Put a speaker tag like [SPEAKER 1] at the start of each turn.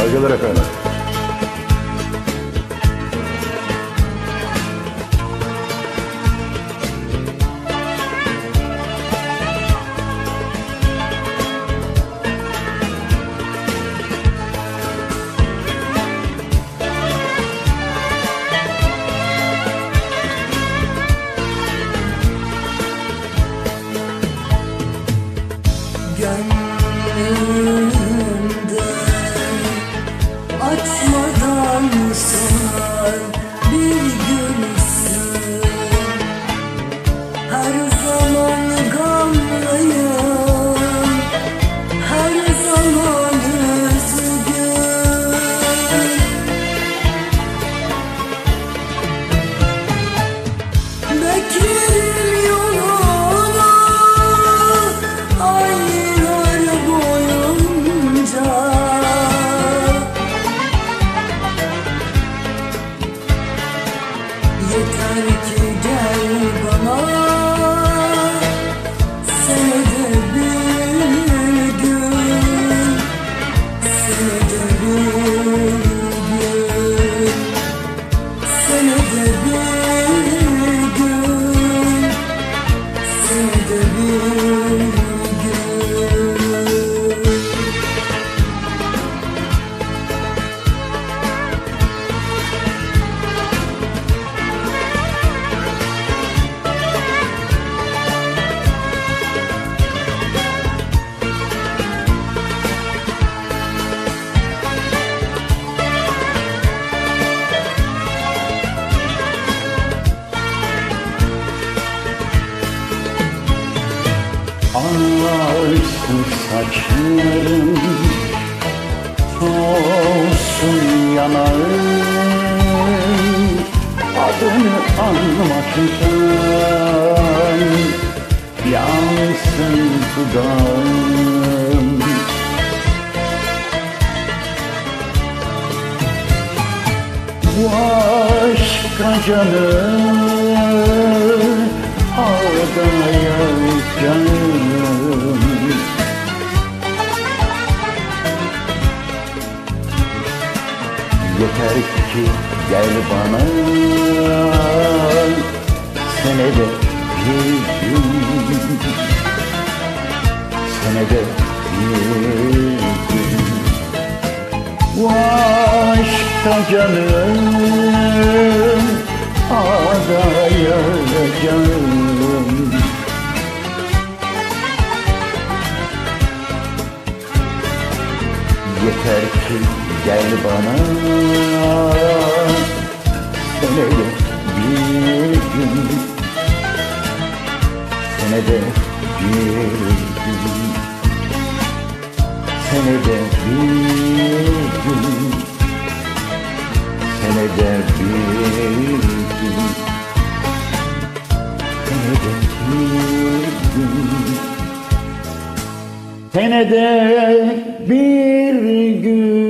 [SPEAKER 1] Saygılar efendim.
[SPEAKER 2] Gönlümde out. Senede
[SPEAKER 1] Ağarsın saçlarım Soğusun yanağım Adını anmak için Yansın dudağım Bu aşka canım Yeter ki gel bana. Senede bir gün. Senede bir gün. Bu aşkta canım Adaya canım. Yeter ki gel bana. Senede bir gün Senede bir gün. Senede bir gün. Senede bir gün. Senede bir gün. Senede bir gün